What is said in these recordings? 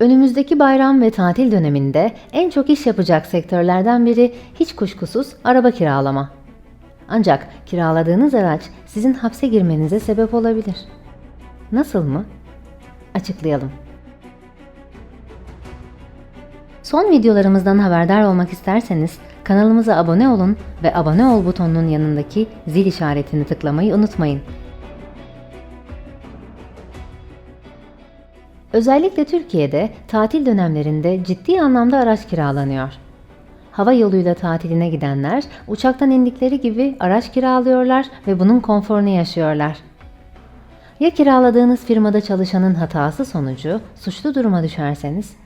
Önümüzdeki bayram ve tatil döneminde en çok iş yapacak sektörlerden biri hiç kuşkusuz araba kiralama. Ancak kiraladığınız araç sizin hapse girmenize sebep olabilir. Nasıl mı? Açıklayalım. Son videolarımızdan haberdar olmak isterseniz kanalımıza abone olun ve abone ol butonunun yanındaki zil işaretini tıklamayı unutmayın. Özellikle Türkiye'de tatil dönemlerinde ciddi anlamda araç kiralanıyor. Hava yoluyla tatiline gidenler uçaktan indikleri gibi araç kiralıyorlar ve bunun konforunu yaşıyorlar. Ya kiraladığınız firmada çalışanın hatası sonucu suçlu duruma düşerseniz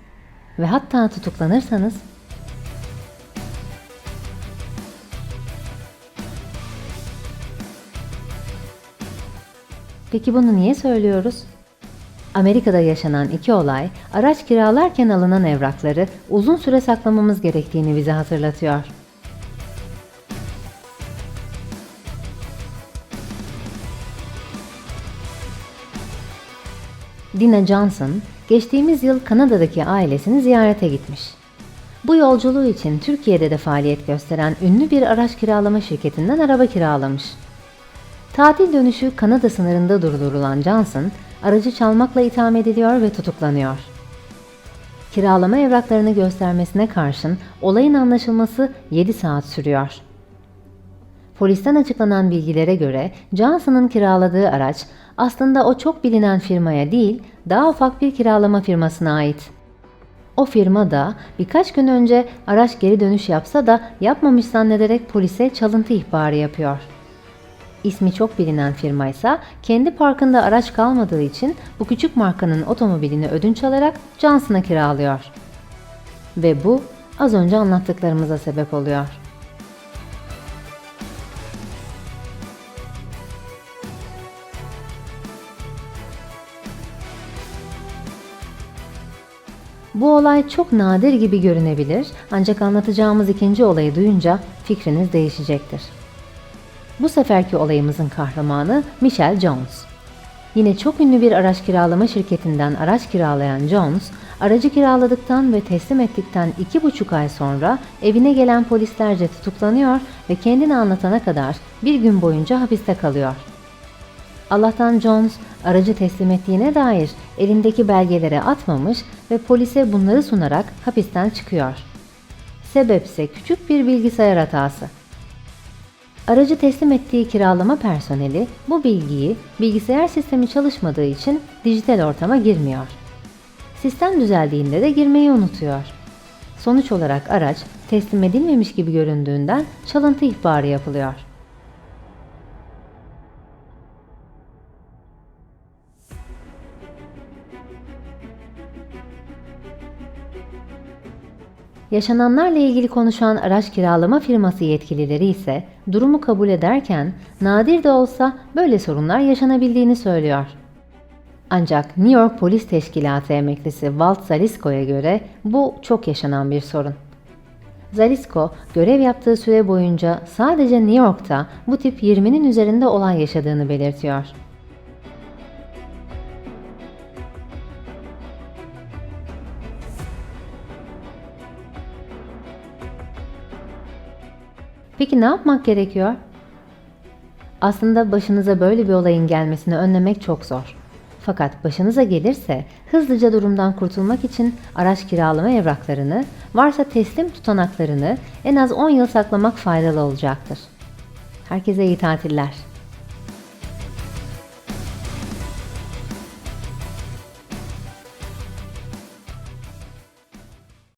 ve hatta tutuklanırsanız Peki bunu niye söylüyoruz? Amerika'da yaşanan iki olay, araç kiralarken alınan evrakları uzun süre saklamamız gerektiğini bize hatırlatıyor. Dina Johnson, geçtiğimiz yıl Kanada'daki ailesini ziyarete gitmiş. Bu yolculuğu için Türkiye'de de faaliyet gösteren ünlü bir araç kiralama şirketinden araba kiralamış. Tatil dönüşü Kanada sınırında durdurulan Johnson, aracı çalmakla itham ediliyor ve tutuklanıyor. Kiralama evraklarını göstermesine karşın olayın anlaşılması 7 saat sürüyor. Polisten açıklanan bilgilere göre Johnson'ın kiraladığı araç aslında o çok bilinen firmaya değil, daha ufak bir kiralama firmasına ait. O firma da birkaç gün önce araç geri dönüş yapsa da yapmamış zannederek polise çalıntı ihbarı yapıyor. İsmi çok bilinen firma ise kendi parkında araç kalmadığı için bu küçük markanın otomobilini ödünç alarak Johnson'a kiralıyor. Ve bu az önce anlattıklarımıza sebep oluyor. Bu olay çok nadir gibi görünebilir ancak anlatacağımız ikinci olayı duyunca fikriniz değişecektir. Bu seferki olayımızın kahramanı Michelle Jones. Yine çok ünlü bir araç kiralama şirketinden araç kiralayan Jones, aracı kiraladıktan ve teslim ettikten iki buçuk ay sonra evine gelen polislerce tutuklanıyor ve kendini anlatana kadar bir gün boyunca hapiste kalıyor. Allah'tan Jones aracı teslim ettiğine dair elindeki belgelere atmamış ve polise bunları sunarak hapisten çıkıyor. Sebepse küçük bir bilgisayar hatası. Aracı teslim ettiği kiralama personeli bu bilgiyi bilgisayar sistemi çalışmadığı için dijital ortama girmiyor. Sistem düzeldiğinde de girmeyi unutuyor. Sonuç olarak araç teslim edilmemiş gibi göründüğünden çalıntı ihbarı yapılıyor. Yaşananlarla ilgili konuşan araç kiralama firması yetkilileri ise durumu kabul ederken nadir de olsa böyle sorunlar yaşanabildiğini söylüyor. Ancak New York Polis Teşkilatı emeklisi Walt Zalisko'ya göre bu çok yaşanan bir sorun. Zalisko, görev yaptığı süre boyunca sadece New York'ta bu tip 20'nin üzerinde olay yaşadığını belirtiyor. Peki ne yapmak gerekiyor? Aslında başınıza böyle bir olayın gelmesini önlemek çok zor. Fakat başınıza gelirse hızlıca durumdan kurtulmak için araç kiralama evraklarını, varsa teslim tutanaklarını en az 10 yıl saklamak faydalı olacaktır. Herkese iyi tatiller.